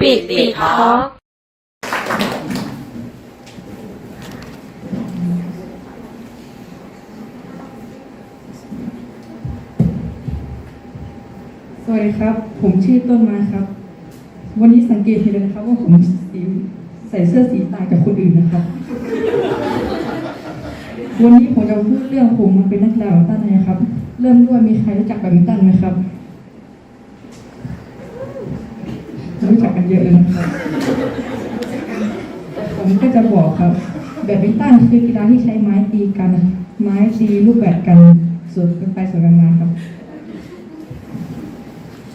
ปิติทอสวัสดีครับ ผมชื่อต้นไม้ครับ วันนี้สังเกตเห็นเลยนะครับว่าผมสีใส่เสื้อสีต่างจากคนอื่นนะครับ วันนี้ผมจะพูดเรื่องผมมาเป็นนักกีฬาแบดมินตันนะครับ เริ่มด้วยมีใครรู้จักแบดมินตันไหมครับ รู้จักกันเยอะเลยนะครับผมก็จะบอกครับ แบดมินตันคือกีฬาที่ใช้ไม้ตีกัน ไม้ตีลูกแบดกันสวนกันไปสวนกันมาครับ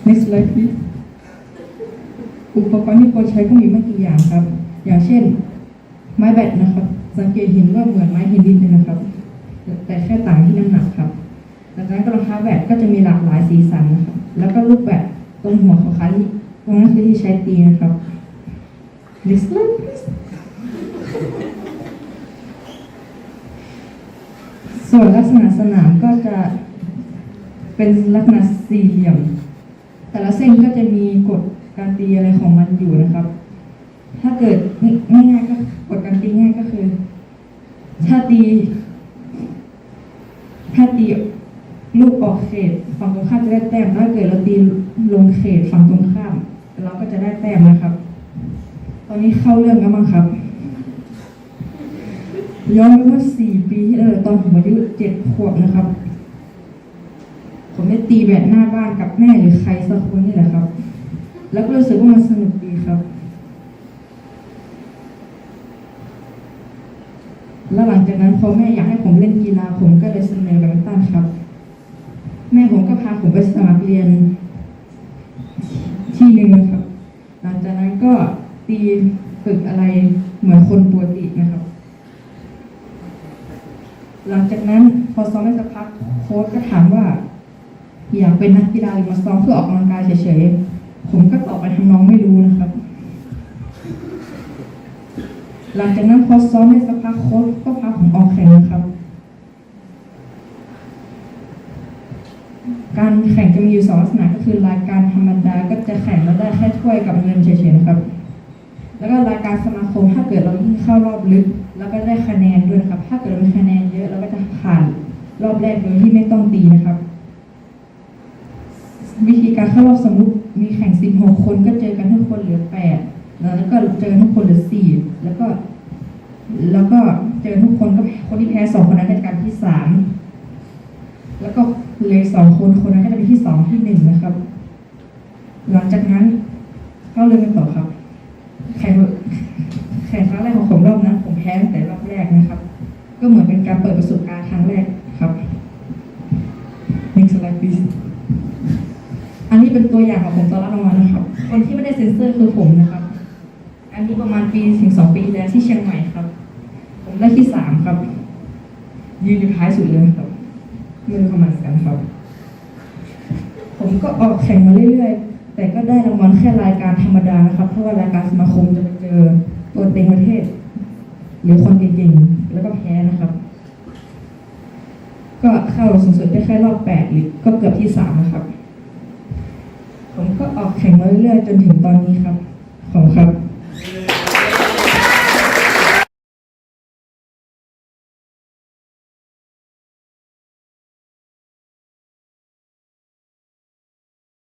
next slide please อุปกรณ์ที่ควรใช้ก็มีไม่กี่อย่างครับ อย่างเช่น ไม้แบตนะครับ สังเกตเห็นว่าเหมือนไม้เทนนิสเลยนะครับ แต่แค่ต่างที่น้ำหนักครับจากนั้นก็รองเท้าแบตก็จะมีหลากหลายสีสันนะครับ แล้วก็ลูกแบตตรงหัวของเขาที่ นั้นคือที่ใช้ตีนะครับ next slide please ส่วนลักษณะสนามก็จะเป็นลักษณะสี่เหลี่ยม แต่ละเส้นก็จะมีกฎการตีอะไรของมันอยู่นะครับ ถ้าเกิดง่ายๆก็กฎการตีง่ายก็คือ ถ้าตี ถ้าตีลูกออกเขตฝั่งตรงข้ามจะได้แต้มถ้าเกิดเราตีลงเขตฝั่งตรงข้าม เราก็จะได้แต้มนะครับ ตอนนี้เข้าเรื่องกันบ้างครับ ย้อนไปเมื่อสี่ปีที่แล้วตอนผมอายุเจ็ดขวบนะครับ ผมได้ตีแบดหน้าบ้านกับแม่หรือใครสักคนนี่แหละครับ แล้วก็รู้สึกว่ามันสนุกดีครับ แล้วหลังจากนั้นพอแม่อยากให้ผมเล่นกีฬาผมก็เลยเสนอแบดมินตันครับ แม่ผมก็พาผมไปสมัครเรียนที่หนึ่งนะครับหลัง จากนั้นก็ตีฝึกอะไรเหมือนคนปกตินะครับ หลังจากนั้นพอซ้อมได้สักพักโค้ชก็ถามว่า อยากเป็นนักกีฬาหรือมาซ้อมเพื่อออกกำลังกายเฉยๆ ผมก็ตอบไปทำน้องไม่รู้นะครับ หลังจากนั้นพอซ้อมได้สักพักโค้ชก็พาผมออกแข่งนะครับ การ แข่งจะมีอยู่สองลักษณะก็คือรายการธรรมดาก็จะแข่งแล้วได้แค่ถ้วยกับเงินเฉยๆนะครับ แล้วก็รายการสมาคมถ้าเกิดเรายิ่เข้ารอบลึก แล้วก็ได้คะแนนด้วยนะครับ ถ้าเกิดเรามีคะแนนเยอะเราก็จะผ่านรอบแรกโดยที่ไม่ต้องตีนะครับ วิธีการเข้ารอบสมมุติมีแข่ง 16 คนก็เจอกันทุกคนเหลือ 8 แล้วก็เจอทุกคนเหลือ 4 แล้วก็ แล้วก็เจอทุกคนก็คนที่แพ้สองคนนั้นก็จะกายเป็นที่3 แล้วก็เหลยสองคนคนนั้นก็จะเป็นที่สองที่หนึ่งนะครับ หลังจากนั้นเข้าเรื่องกันต่อครับ แข่งแข่งครั้งแรกของผมรอบนั้นผมแพ้แต่รอบแรกนะครับ ก็เหมือนเป็นการเปิดประสบการณ์ครั้งแรกครับ next slide please อันนี้เป็นตัวอย่างของผมตอนรับรางวัลนะครับ คนที่ไม่ได้เซ็นเซอร์คือผมนะครับ อันนี้ประมาณปีถึงสองปีแล้วที่เชียงใหม่ครับ ผมได้ที่สามครับ ยืนอยู่ท้ายสุดเลยครับ ไม่รู้ทำไมเหมือนกันครับ ผมก็ออกแข่งมาเรื่อยๆ แต่ก็ได้รางวัลแค่รายการธรรมดานะครับ เพราะว่ารายการสมาคมจะไปเจอตัวเต็งประเทศ หรือคนเก่งๆ แล้วก็แพ้นะครับ ก็เข้าสูงสุดได้แค่รอบแปดหรือก็เกือบที่สามนะครับ ผมก็ออกแข่งมาเรื่อยๆ จนถึงตอนนี้ครับ ขอบคุณครับ